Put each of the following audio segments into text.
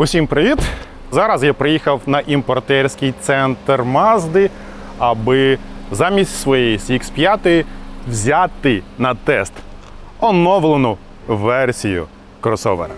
Усім привіт! Зараз я приїхав на імпортерський центр Мазди, аби замість своєї CX5 взяти на тест оновлену версію кросовера.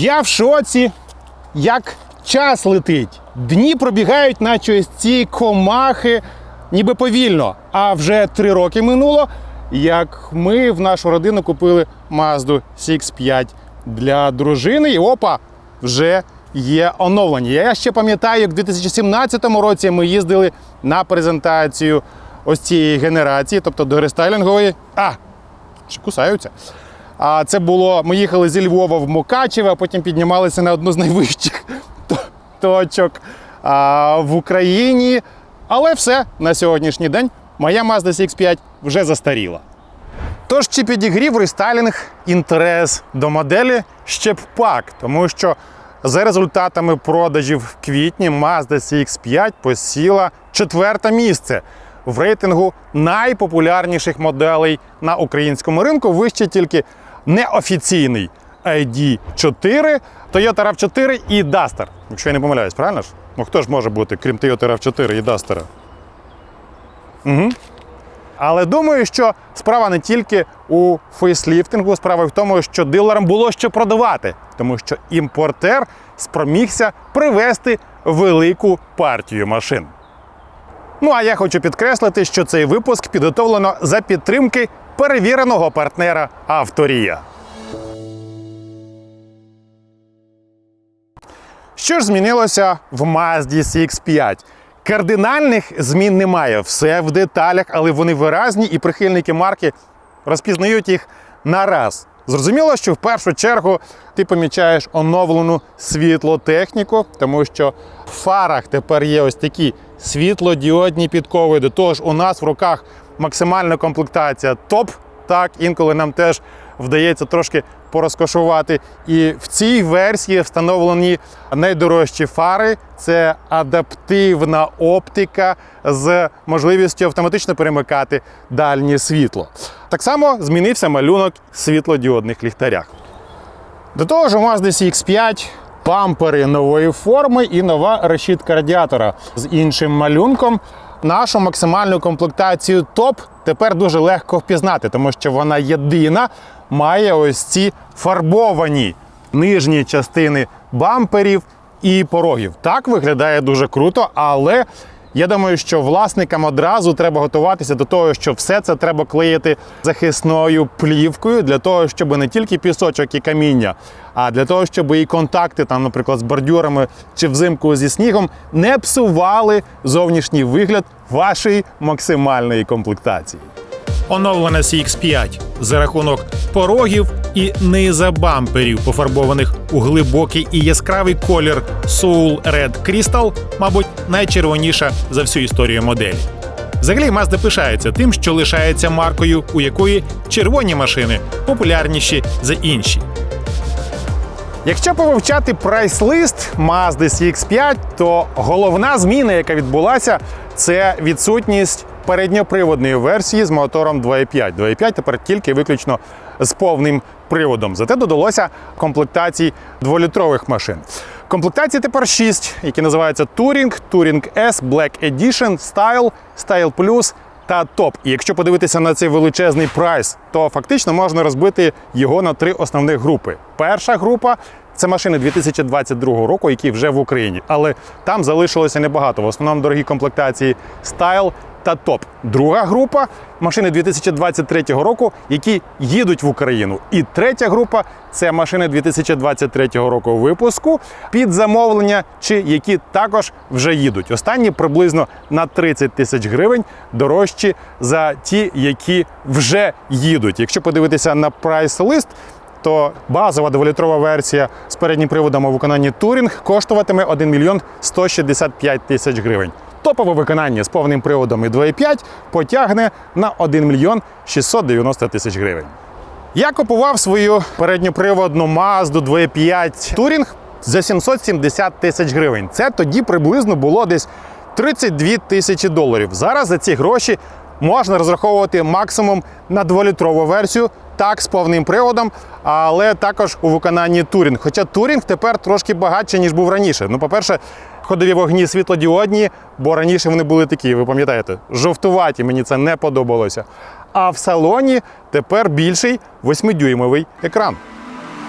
Я в шоці, як час летить. Дні пробігають, наче ось ці комахи, ніби повільно. А вже три роки минуло, як ми в нашу родину купили Mazda CX5 для дружини. І опа, вже є оновлення. Я ще пам'ятаю, як в 2017 році ми їздили на презентацію ось цієї генерації, тобто до рестайлінгової. А, ще кусаються. А це було, ми їхали зі Львова в Мукачеве, а потім піднімалися на одну з найвищих точок в Україні. Але все на сьогоднішній день моя Mazda CX5 вже застаріла. Тож чи підігрів рестайлінг інтерес до моделі ще б пак, тому що за результатами продажів в квітні Mazda CX5 посіла четверте місце в рейтингу найпопулярніших моделей на українському ринку. Вище тільки неофіційний ID4, Toyota RAV4 і Duster. Якщо я не помиляюсь, правильно ж? Ну хто ж може бути, крім Toyota RAV4 і Duster? Але думаю, що справа не тільки у фейсліфтингу, справа в тому, що дилерам було що продавати, тому що імпортер спромігся привезти велику партію машин. Ну а я хочу підкреслити, що цей випуск підготовлено за підтримки перевіреного партнера Авторія. Що ж змінилося в Mazda CX5? Кардинальних змін немає. Все в деталях, але вони виразні і прихильники марки розпізнають їх на раз. Зрозуміло, що в першу чергу ти помічаєш оновлену світлотехніку, тому що в фарах тепер є ось такі світлодіодні підкови. До того ж, у нас в руках максимальна комплектація топ. Так, інколи нам теж вдається трошки порозкошувати. І в цій версії встановлені найдорожчі фари. Це адаптивна оптика з можливістю автоматично перемикати дальнє світло. Так само змінився малюнок світлодіодних ліхтарях. До того ж, у Mazda CX5 бампери нової форми і нова решітка радіатора з іншим малюнком. Нашу максимальну комплектацію топ тепер дуже легко впізнати, тому що вона єдина має ось ці фарбовані нижні частини бамперів і порогів. Так виглядає дуже круто, але я думаю, що власникам одразу треба готуватися до того, що все це треба клеїти захисною плівкою для того, щоб не тільки пісочок і каміння, а для того, щоб і контакти, там, наприклад, з бордюрами чи взимку зі снігом не псували зовнішній вигляд вашої максимальної комплектації. Оновлена CX5 за рахунок порогів і низа бамперів, пофарбованих у глибокий і яскравий колір Soul Red Crystal, мабуть, найчервоніша за всю історію моделі. Взагалі Mazda пишається тим, що лишається маркою, у якої червоні машини популярніші за інші. Якщо повивчати прайс-лист Mazda CX5, то головна зміна, яка відбулася, це відсутність передньоприводної версії з мотором 2.5. 2.5 тепер тільки виключно з повним приводом. Зате додалося комплектацій дволітрових машин. Комплектацій тепер 6, які називаються Touring, Touring S, Black Edition, Style, Style Plus та топ. І якщо подивитися на цей величезний прайс, то фактично можна розбити його на три основних групи. Перша група це машини 2022 року, які вже в Україні, але там залишилося небагато. В основному дорогі комплектації Style та топ. Друга група машини 2023 року, які їдуть в Україну. І третя група це машини 2023 року випуску під замовлення, чи які також вже їдуть. Останні приблизно на 30 тисяч гривень дорожчі за ті, які вже їдуть. Якщо подивитися на прайс-лист, то базова дволітрова версія з переднім приводом у виконанні Турінг коштуватиме 1 мільйон 165 тисяч гривень. Топове виконання з повним приводом і 2,5 потягне на 1 мільйон 690 тисяч гривень. Я купував свою передньоприводну Mazda 2.5 Touring за 770 тисяч гривень. Це тоді приблизно було десь 32 тисячі доларів. Зараз за ці гроші можна розраховувати максимум на 2-літрову версію, так з повним приводом, але також у виконанні Touring. Хоча Touring тепер трошки багатше, ніж був раніше. Ну, по-перше, ходові вогні світлодіодні, бо раніше вони були такі, ви пам'ятаєте, жовтуваті, мені це не подобалося. А в салоні тепер більший 8-дюймовий екран.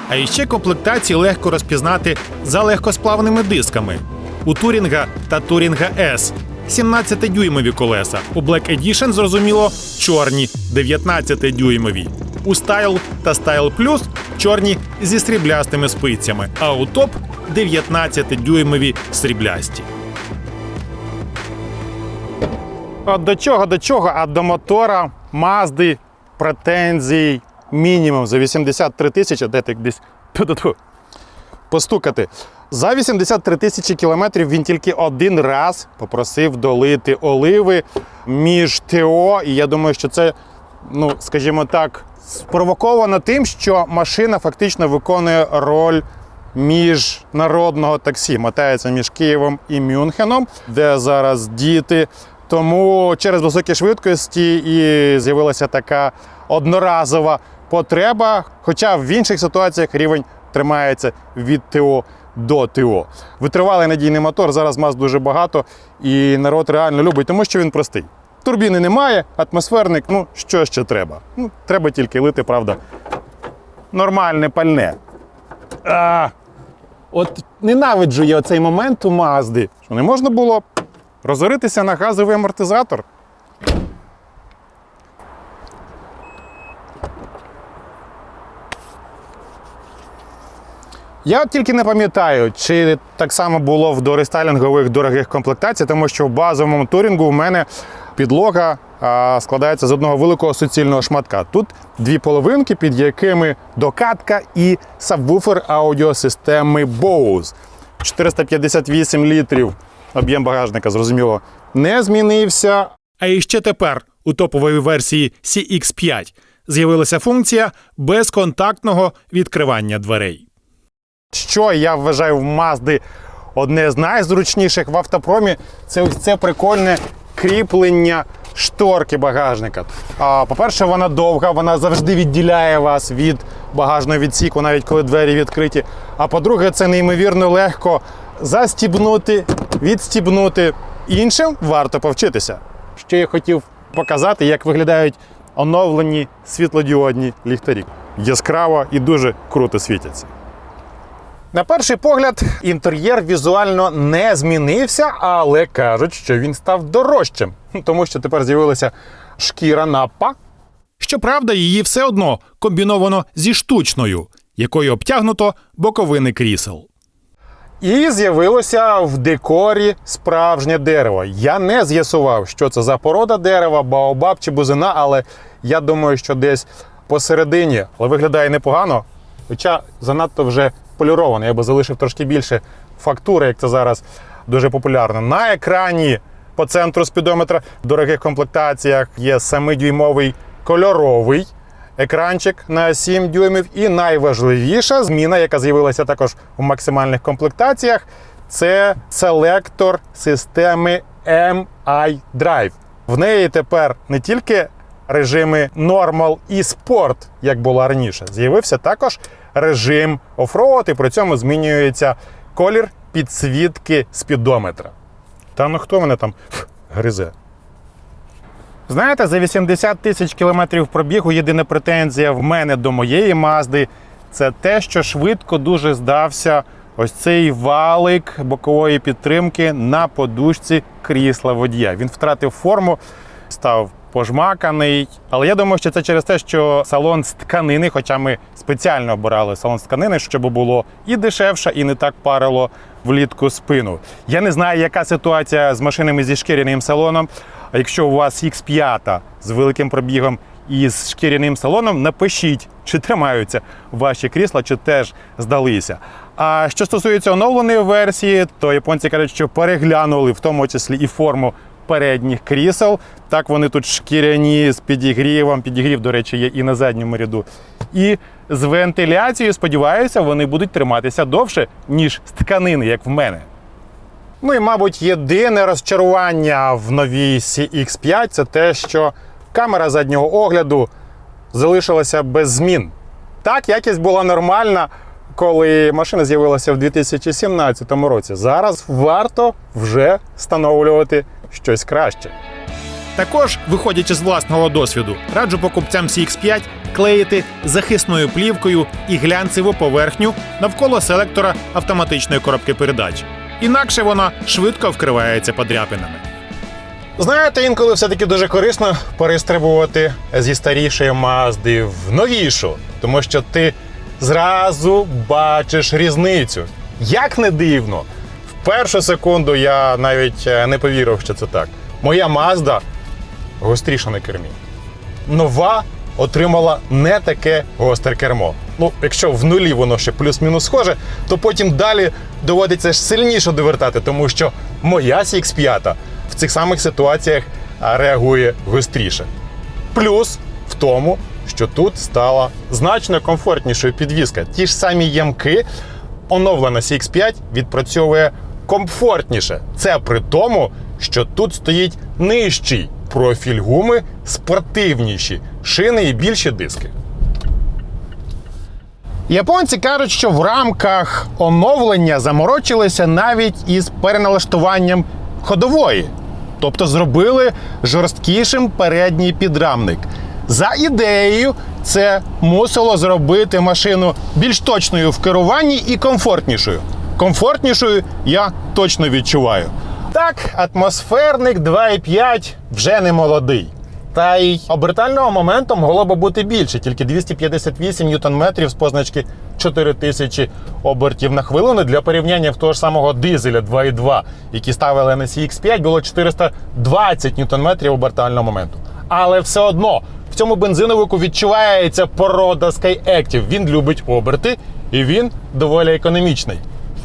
А іще комплектації легко розпізнати за легкосплавними дисками. У Турінга та Турінга S 17-дюймові колеса. У Black Edition, зрозуміло, чорні 19-дюймові. У Style та Style Plus чорні зі сріблястими спицями, а у топ 19-дюймові сріблясті. От до чого, до чого, а до мотора Мазди претензій мінімум за 83 тисячі, де ти десь постукати. За 83 тисячі кілометрів він тільки один раз попросив долити оливи між ТО. І я думаю, що це, ну, скажімо так, спровоковано тим, що машина фактично виконує роль міжнародного таксі. Мотається між Києвом і Мюнхеном, де зараз діти. Тому через високі швидкості і з'явилася така одноразова потреба. Хоча в інших ситуаціях рівень тримається від ТО до ТО. Витривалий надійний мотор. Зараз маз дуже багато, і народ реально любить, тому що він простий. Турбіни немає, атмосферник, ну що ще треба? Ну, треба тільки лити, правда. Нормальне пальне. А, от ненавиджу я цей момент у Мазди, що не можна було розоритися на газовий амортизатор. Я тільки не пам'ятаю, чи так само було в дорестайлінгових дорогих комплектаціях, тому що в базовому турінгу в мене підлога складається з одного великого суцільного шматка. Тут дві половинки, під якими докатка і сабвуфер аудіосистеми Bose. 458 літрів. Об'єм багажника, зрозуміло, не змінився. А іще тепер у топовій версії CX5 з'явилася функція безконтактного відкривання дверей. Що я вважаю в Мазди одне з найзручніших в автопромі, це ось це прикольне кріплення шторки багажника. По-перше, вона довга, вона завжди відділяє вас від багажного відсіку, навіть коли двері відкриті. А по-друге, це неймовірно легко застібнути, відстібнути. Іншим варто повчитися. Ще я хотів показати, як виглядають оновлені світлодіодні ліхтарі. Яскраво і дуже круто світяться. На перший погляд, інтер'єр візуально не змінився, але кажуть, що він став дорожчим, тому що тепер з'явилася шкіра напа. Щоправда, її все одно комбіновано зі штучною, якою обтягнуто боковини крісел. І з'явилося в декорі справжнє дерево. Я не з'ясував, що це за порода дерева, баобаб чи бузина, але я думаю, що десь посередині, але виглядає непогано. Хоча занадто вже поліровано, я би залишив трошки більше фактури, як це зараз дуже популярно. На екрані по центру спідометра в дорогих комплектаціях є 7-дюймовий кольоровий екранчик на 7 дюймів. І найважливіша зміна, яка з'явилася також у максимальних комплектаціях, це селектор системи MI Drive. В неї тепер не тільки режими Normal і Sport, як було раніше, з'явився також режим оффроуд, і при цьому змінюється колір підсвітки спідометра. Та ну хто мене там гризе? Знаєте, за 80 тисяч кілометрів пробігу єдина претензія в мене до моєї Мазди це те, що швидко дуже здався ось цей валик бокової підтримки на подушці крісла водія. Він втратив форму. став пожмаканий. Але я думаю, що це через те, що салон з тканини, хоча ми спеціально обирали салон з тканини, щоб було і дешевше, і не так парило влітку спину. Я не знаю, яка ситуація з машинами зі шкіряним салоном. А якщо у вас X5 з великим пробігом і з шкіряним салоном, напишіть, чи тримаються ваші крісла, чи теж здалися. А що стосується оновленої версії, то японці кажуть, що переглянули в тому числі і форму передніх крісел. Так вони тут шкіряні з підігрівом. Підігрів, до речі, є і на задньому ряду. І з вентиляцією, сподіваюся, вони будуть триматися довше, ніж з тканини, як в мене. Ну і, мабуть, єдине розчарування в новій CX5 це те, що камера заднього огляду залишилася без змін. Так, якість була нормальна, коли машина з'явилася в 2017 році. Зараз варто вже встановлювати щось краще. Також, виходячи з власного досвіду, раджу покупцям CX5 клеїти захисною плівкою і глянцеву поверхню навколо селектора автоматичної коробки передач. Інакше вона швидко вкривається подряпинами. Знаєте, інколи все-таки дуже корисно перестрибувати зі старішої Мазди в новішу, тому що ти зразу бачиш різницю. Як не дивно, першу секунду я навіть е, не повірив, що це так. Моя Мазда гостріша на кермі. Нова отримала не таке гостре кермо. Ну, якщо в нулі воно ще плюс-мінус схоже, то потім далі доводиться сильніше довертати, тому що моя CX5 в цих самих ситуаціях реагує гостріше. Плюс в тому, що тут стала значно комфортнішою підвіска. Ті ж самі ямки, оновлена CX5 відпрацьовує комфортніше. Це при тому, що тут стоїть нижчий профіль гуми, спортивніші шини і більші диски. Японці кажуть, що в рамках оновлення заморочилися навіть із переналаштуванням ходової, тобто зробили жорсткішим передній підрамник. За ідеєю, це мусило зробити машину більш точною в керуванні і комфортнішою. Комфортнішою я точно відчуваю. Так, атмосферник 2,5 вже не молодий. Та й обертального моменту могло би бути більше, тільки 258 ньютон-метрів з позначки 4000 обертів на хвилину. Для порівняння в того ж самого дизеля 2,2, який ставили на CX5, було 420 ньютон-метрів обертального моменту. Але все одно в цьому бензиновику відчувається порода Skyactiv. Він любить оберти і він доволі економічний.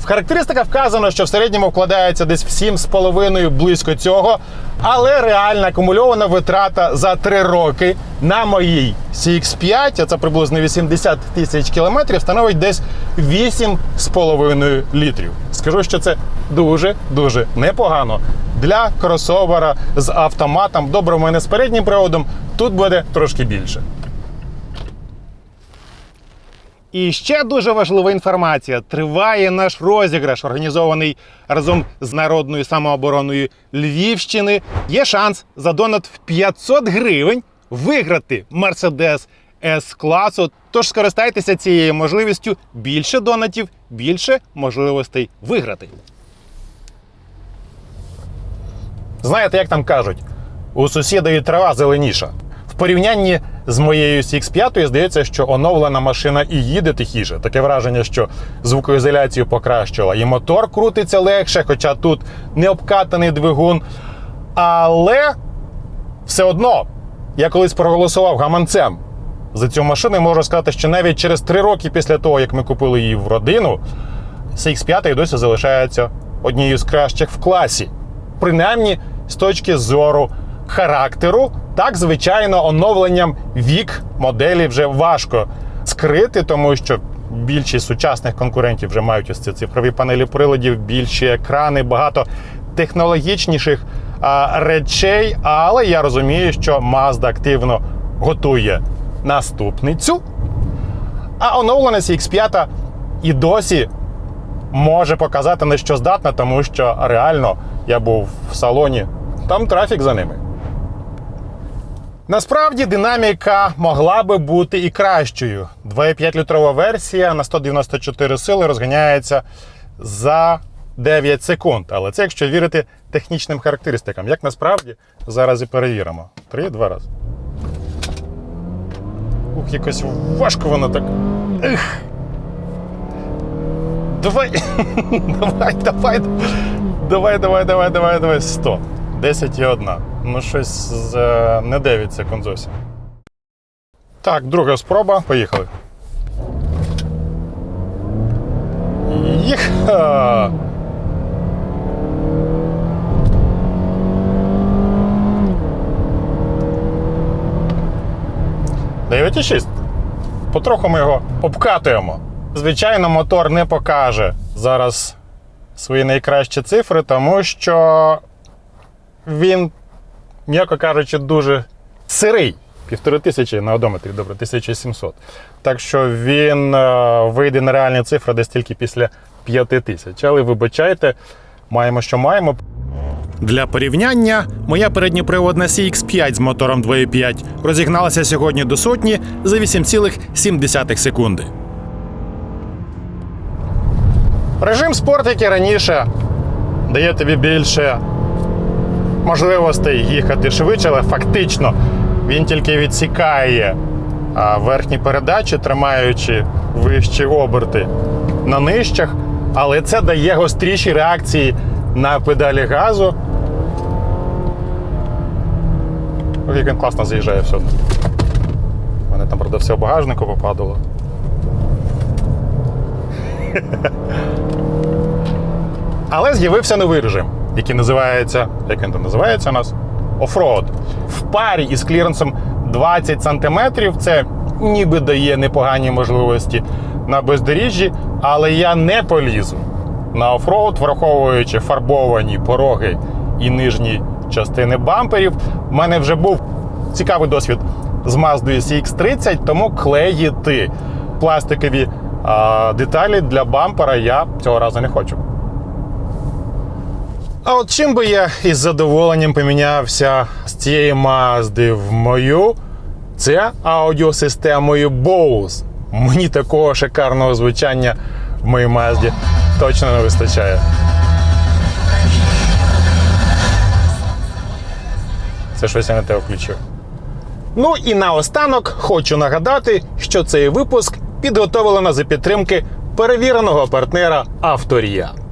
В характеристиках вказано, що в середньому вкладається десь в 7,5 близько цього, але реальна акумульована витрата за 3 роки на моїй CX5, а це приблизно 80 тисяч кілометрів, становить десь 8,5 літрів. Скажу, що це дуже-дуже непогано. Для кросовера з автоматом, добре, в мене з переднім приводом, тут буде трошки більше. І ще дуже важлива інформація. Триває наш розіграш, організований разом з народною самообороною Львівщини. Є шанс за донат в 500 гривень виграти Mercedes s класу. Тож скористайтеся цією можливістю. Більше донатів, більше можливостей виграти. Знаєте, як там кажуть, у сусіда і трава зеленіша. В порівнянні з моєю CX5 здається, що оновлена машина і їде тихіше. Таке враження, що звукоізоляцію покращила. І мотор крутиться легше, хоча тут не обкатаний двигун. Але все одно, я колись проголосував гаманцем за цю машину і можу сказати, що навіть через три роки після того, як ми купили її в родину, CX5 досі залишається однією з кращих в класі. Принаймні, з точки зору характеру, так, звичайно, оновленням вік моделі вже важко скрити, тому що більшість сучасних конкурентів вже мають ось ці цифрові панелі приладів, більші екрани, багато технологічніших а, речей. Але я розумію, що Mazda активно готує наступницю. А оновлена CX5 і досі може показати на що здатна, тому що реально я був в салоні, там трафік за ними. Насправді динаміка могла би бути і кращою. 2,5 літрова версія на 194 сили розганяється за 9 секунд. Але це якщо вірити технічним характеристикам. Як насправді зараз і перевіримо. Три, два рази. Ух, якось важко воно так. Ех. Давай. давай, давай. Давай, давай, давай, давай, давай. 100. 10 і 1. Ну, щось е, не 9 секунд зовсім. Так, друга спроба. Поїхали. Їха! Дев'ять і шість. Потроху ми його обкатуємо. Звичайно, мотор не покаже зараз свої найкращі цифри, тому що він, м'яко кажучи, дуже сирий. Півтори тисячі на одометрі, добре, 1700. Так що він е, вийде на реальні цифри десь тільки після 5 тисяч. Але вибачайте, маємо, що маємо. Для порівняння, моя передньоприводна CX5 з мотором 2.5 розігналася сьогодні до сотні за 8,7 секунди. Режим спорт, як і раніше, дає тобі більше можливостей їхати швидше, але фактично він тільки відсікає верхні передачі, тримаючи вищі оберти на нижчах, але це дає гостріші реакції на педалі газу. Як він класно заїжджає все. У мене там, правда, все в багажнику попадало. Але з'явився новий режим, який називається, як він там називається у нас? Офроуд. В парі із кліренсом 20 см це ніби дає непогані можливості на бездоріжжі, але я не полізу на офроуд, враховуючи фарбовані пороги і нижні частини бамперів. У мене вже був цікавий досвід з Mazda CX-30, тому клеїти пластикові а, деталі для бампера я цього разу не хочу. А от чим би я із задоволенням помінявся з цієї Мазди в мою, це аудіосистемою Bose. Мені такого шикарного звучання в моїй Мазді точно не вистачає. Це щось я не те включив. Ну і наостанок хочу нагадати, що цей випуск підготовлено за підтримки перевіреного партнера Авторія.